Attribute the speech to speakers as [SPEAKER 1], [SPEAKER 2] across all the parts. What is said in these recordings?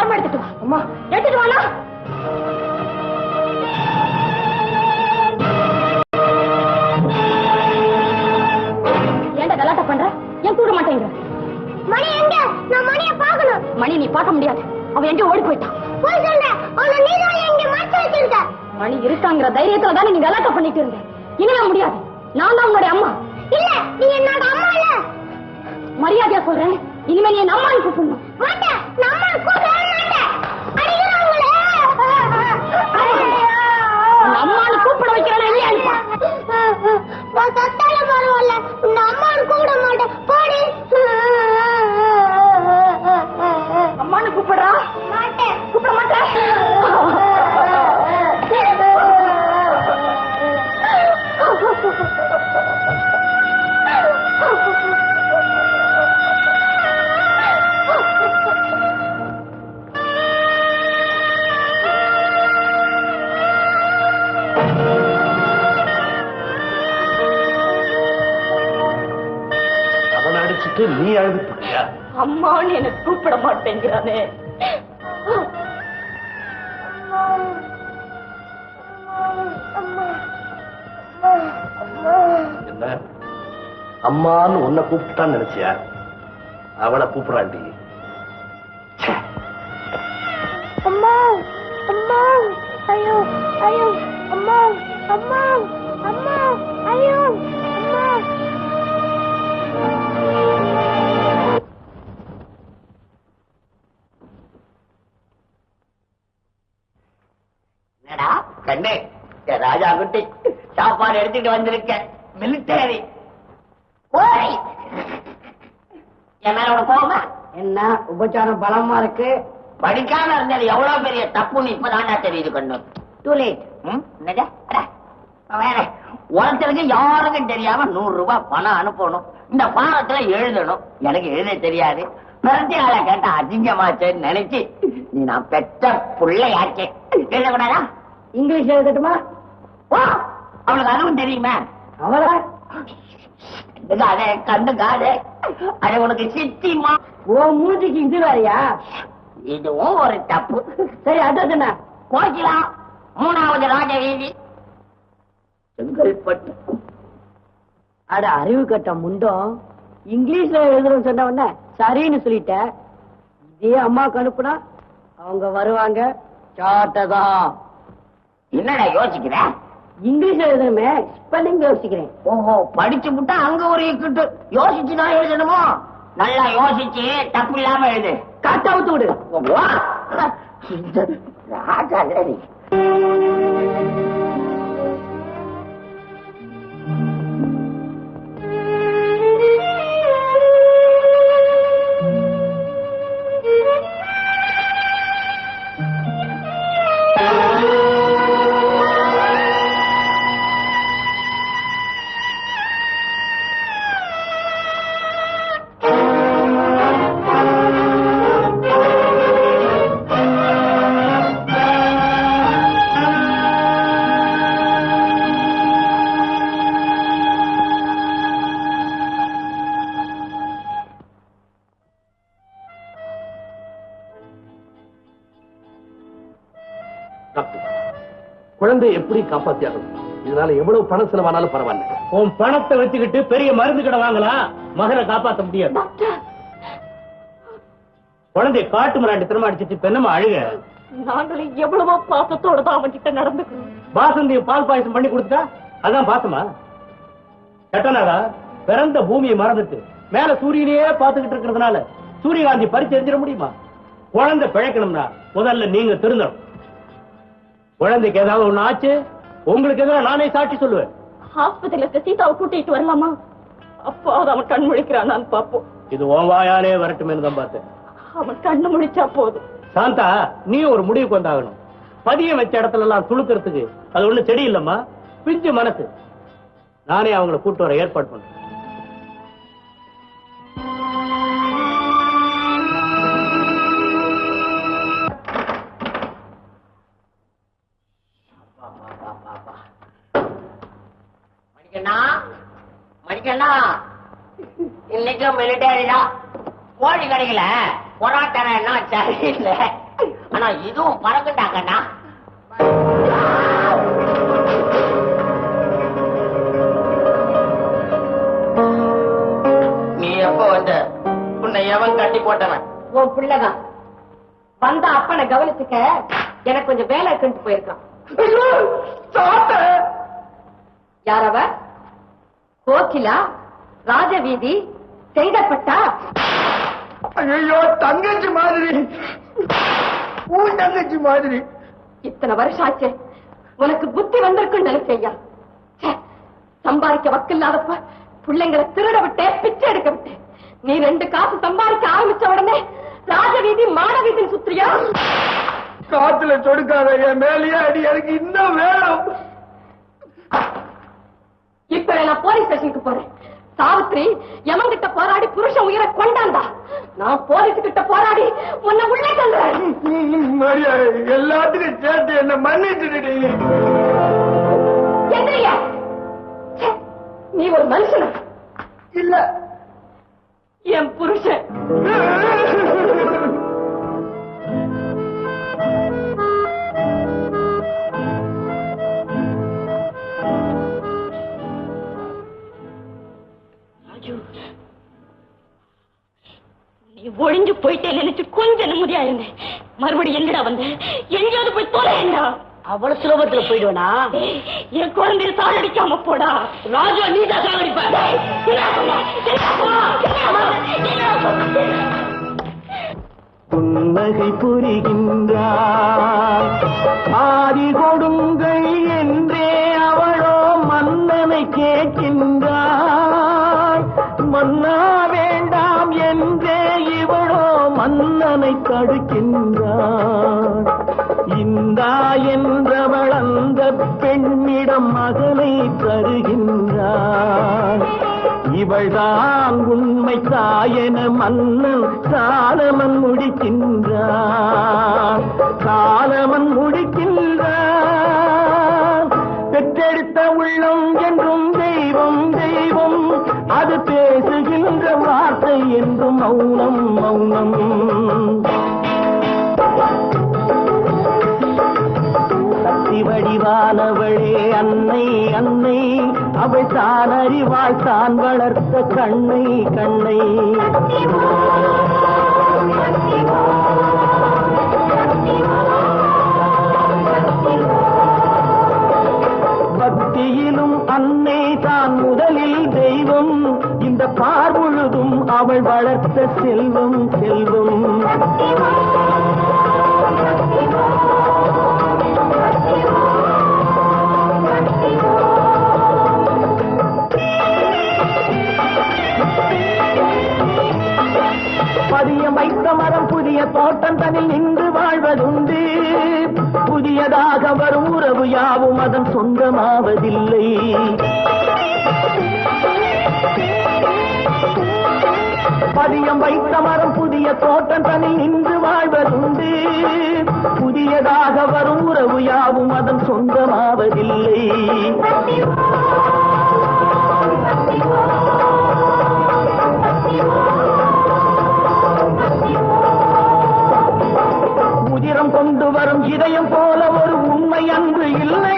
[SPEAKER 1] பரம எடுத்துட்டு வா. அம்மா எடுத்துட்டு வாண்ணா. ஏன்டா கலாட்டா பண்ற? ஏன் கூட மாட்டேங்கிற? மணி எங்க? நான் மணிய பார்க்கணும். மணி நீ பார்க்க முடியாது. அவன் எங்க ஓடி போயிட்டான். போய் சொல்ற அவன நீ தான் எங்க மறைச்சு வச்சிருக்க. மணி இருக்காங்கிற தைரியத்துல தானே நீ கலாட்டா பண்ணிட்டு இருந்த? இனிமே முடியாது. நான் தான் உன்னுடைய அம்மா. இல்ல நீ என்னோட அம்மா இல்ல. மரியாதையா சொல்றேன். இனிமே நீ என் அம்மான்னு கூப்பிடணும். மாட்டேன். அம்மானு கூப்பிட வைக்கிறேன் இல்லையா நான் சத்தால பரவாயில்ல அம்மானு கூப்பிட மாட்டேன்.
[SPEAKER 2] அடிச்சுட்டு நீ அழுது போறியா
[SPEAKER 1] அம்மான்னு என்ன கூப்பிட மாட்டேங்கிறானே.
[SPEAKER 2] என்ன? அம்மான்னு உன்னை கூப்பிட்டான்னு நினைச்சியா? அவளை கூப்பிடாண்டி
[SPEAKER 3] ராஜா குட்டி சாப்பாடு எடுத்துட்டு வந்திருக்கேன் மிலிட்டரி ஓய்! என் மேல உனக்கு கோவமா
[SPEAKER 4] என்ன உபச்சாரம் பலமா இருக்கு?
[SPEAKER 3] படிக்காம இருந்தாலும் எவ்வளவு பெரிய தப்புன்னு இப்பதான்டா தெரியுது கண்ணு.
[SPEAKER 4] டூ லேட்
[SPEAKER 3] வேற. ஒருத்தருக்கு யாருக்கும் தெரியாம நூறு ரூபாய் பணம் அனுப்பணும். இந்த பாடத்துல எழுதணும். எனக்கு எழுத தெரியாது. பிறந்த ஆளை கேட்டா அசிங்கமாச்சேன்னு நினைச்சு நீ நான் பெற்ற பிள்ளையாச்சே. எழுதக்கூடாதா?
[SPEAKER 4] இங்கிலீஷ் எழுதட்டுமா?
[SPEAKER 3] அவளுக்கு அதுவும் தெரியுமே?
[SPEAKER 4] அவளா?
[SPEAKER 3] கண்டுக்காதே கண்டுக்காதே அது உனக்கு சித்திமா.
[SPEAKER 4] ஓ மூஞ்சிக்கு இது வேறையா?
[SPEAKER 3] இதுவும் ஒரு தப்பு.
[SPEAKER 4] சரி அது என்ன?
[SPEAKER 3] மூணாவது ராஜ வீதி செங்கல்பட்டு.
[SPEAKER 4] அட அறிவு கட்ட முண்டம். இங்கிலீஷ்ல எழுதுறோம் சொன்ன உடனே சரின்னு சொல்லிட்ட. இதே அம்மாவுக்கு அனுப்புனா அவங்க வருவாங்க. சாட்டதான்
[SPEAKER 3] என்னடா யோசிக்கிற?
[SPEAKER 4] இங்கிலீஷ்ல எழுதணுமே? ஸ்பெல்லிங் யோசிக்கிறேன்.
[SPEAKER 3] ஓஹோ படிச்சு விட்டா அங்க ஒரு இக்கிட்டு. யோசிச்சு தான் எழுதணுமோ? நல்லா யோசிச்சு தப்பு இல்லாம எழுது.
[SPEAKER 4] காட்டா விட்டு விடு.
[SPEAKER 3] ராஜா
[SPEAKER 2] குழந்தையை எப்படி காப்பாத்தியாகணும்? இதனால எவ்வளவு பணம் செலவானாலும் பரவாயில்ல.
[SPEAKER 5] உன் பணத்தை வச்சுக்கிட்டு பெரிய மருந்து கடை வாங்கலாம் மகனை காப்பாத்த முடியாது. குழந்தைய காட்டு மிராண்டி திறமை அடிச்சிட்டு என்னம்மா அழுக.
[SPEAKER 1] நாங்களும் எவ்வளவோ பாசத்தோட தான் அவன் கிட்ட நடந்துக்கணும்
[SPEAKER 5] பாசந்தி பால் பாயசம் பண்ணி கொடுத்தா? அதான் பாசமா? கட்டனாரா பிறந்த பூமியை மறந்துட்டு மேல சூரியனையே பார்த்துக்கிட்டு இருக்கிறதுனால சூரியகாந்தி பறிச்சு எரிஞ்சிட முடியுமா? குழந்தை பிழைக்கணும்னா முதல்ல நீங்க திருந்தணும். குழந்தைக்கு ஏதாவது ஒண்ணு ஆச்சு? உங்களுக்கு எதிராக நானே சாட்சி சொல்லுவேன்.
[SPEAKER 1] ஆஸ்பத்திரியில சீதாவை கூட்டிட்டு வரலாமா? அப்பாவது அவன் கண் முழிக்கிறான் பாப்போம்
[SPEAKER 5] இது உன் வாயாலே வரட்டுமேனு தான் பார்த்தேன்.
[SPEAKER 1] அவன் கண்ணு முழிச்சா போதும்.
[SPEAKER 5] சாந்தா நீ ஒரு முடிவுக்கு வந்தாகணும். பதியம் வச்ச இடத்துல எல்லாம் துளுக்கிறதுக்கு அது ஒண்ணு செடி இல்லம்மா. பிஞ்சு மனசு. நானே அவங்கள கூட்டு வர ஏற்பாடு பண்றேன்.
[SPEAKER 3] இன்னைக்கும் மிலிட்டரி தான் கோழி கடையில பொராட்டரை எல்லாம் சரியில்லை. ஆனா இதுவும் பறக்குண்டாங்கண்ணா நீ எப்ப வந்த? உன்னை எவன் கட்டி போட்டவன்?
[SPEAKER 1] உன் பிள்ளைதான். வந்த அப்பனை கவனிச்சுக்க எனக்கு கொஞ்சம் வேலை இருக்குன்ட்டு போயிருக்கான். யாரவ கோகிலா ராஜவீதி செய்தப்பட்டா?
[SPEAKER 6] ஐயோ தங்கச்சி மாதிரி. உன் தங்கச்சி மாதிரி.
[SPEAKER 1] இத்தனை வருஷம் ஆச்சு உனக்கு புத்தி வந்திருக்குன்னு நினைச்சையா ச்சே, சம்பாதிக்க வக்கில்லாதப்ப பிள்ளைங்களை திருட விட்டே பிச்சை எடுக்க விட்டு. நீ ரெண்டு காசு சம்பாதிக்க ஆரம்பிச்ச உடனே ராஜவீதி மாடவீதின்னு சுத்திரியா
[SPEAKER 6] காத்துல சொடுக்காத என் மேலேயே அடி எனக்கு இன்னும் வேணும்.
[SPEAKER 1] இப்ப நான் போலீஸ் ஸ்டேஷனுக்கு போறேன். சாவித்ரி எமன்கிட்ட போராடி புருஷன் உயிரை கொண்டாந்தா? நான் போலீஸ் கிட்ட போராடி உன்னை உள்ளே
[SPEAKER 6] மரியா எல்லாத்துக்கும் சேர்த்து என்ன மன்னிச்சுடுடி.
[SPEAKER 1] எந்திரியா ச்சே, நீ ஒரு மனுஷனா?
[SPEAKER 6] இல்ல.
[SPEAKER 1] என் புருஷன். போயிட்டே நினைச்சு கொஞ்சம் நிம்மதியா இருந்தேன். மறுபடியும் எங்கடா வந்த? எங்கேயாவது போய் தொலைண்டா
[SPEAKER 4] அவ்வளவு சுலபத்துல போயிடுவேனா?
[SPEAKER 1] என் குழந்தைய சாகடிக்காம போடா. ராஜா நீ தான் சாகடிப்ப
[SPEAKER 7] புன்னகை புரிகின்றார். ஆதி கொடுங்கை என்றே அவளோ மன்னனை கேட்கின்றார். மன்னனை தடுக்கின்றான் இந்தா என்றவள் அந்த பெண்ணிடம் மகனை தருகின்றான் இவள்தான் உண்மை தாயென மன்னன் காலமன் முடிக்கின்றான் காலமன் முடிக்கின்றான் பெற்றெடுத்த உள்ளம் என்றும் தெய்வம் தெய்வம். அது பேசுகின்ற வார்த்தை என்றும் மௌனம் மௌனம். அறிவானவளே அன்னை அன்னை. அவள் தான் அறிவாள் தான் வளர்த்த கண்ணை கண்ணை. பக்தியிலும் அன்னை தான் முதலில் தெய்வம். இந்த பார் முழுதும் அவள் வளர்த்த செல்வம் செல்வம். பதியம் வைத்த மரம் புதிய தோட்டம் தனில் நின்று வாழ்வதுண்டு. புதியதாக வரும் உறவு யாவும் அதன் சொந்தமாவதில்லை. பதியம் வைத்த மரம் புதிய தோட்டம் தனில் நின்று வாழ்வதுண்டு. புதியதாக வரும் உறவு யாவும் அதன் சொந்தமாவதில்லை. கொண்டு வரும் இதயம் போல ஒரு உண்மை அன்று இல்லை.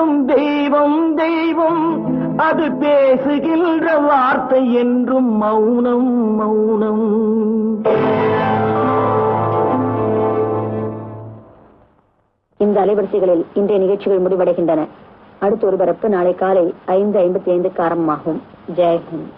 [SPEAKER 7] என்றும் தெய்வம் தெய்வம். அது பேசுகின்ற வார்த்தை என்றும் மௌனம் மௌனம்.
[SPEAKER 8] இந்த அலைவரிசைகளில் இன்றைய நிகழ்ச்சிகள் முடிவடைகின்றன. அடுத்த ஒருபரப்பு நாளை காலை ஐந்து ஐம்பத்தி ஐந்துக்கு ஆரம்பமாகும். ஜெயஹிந்த்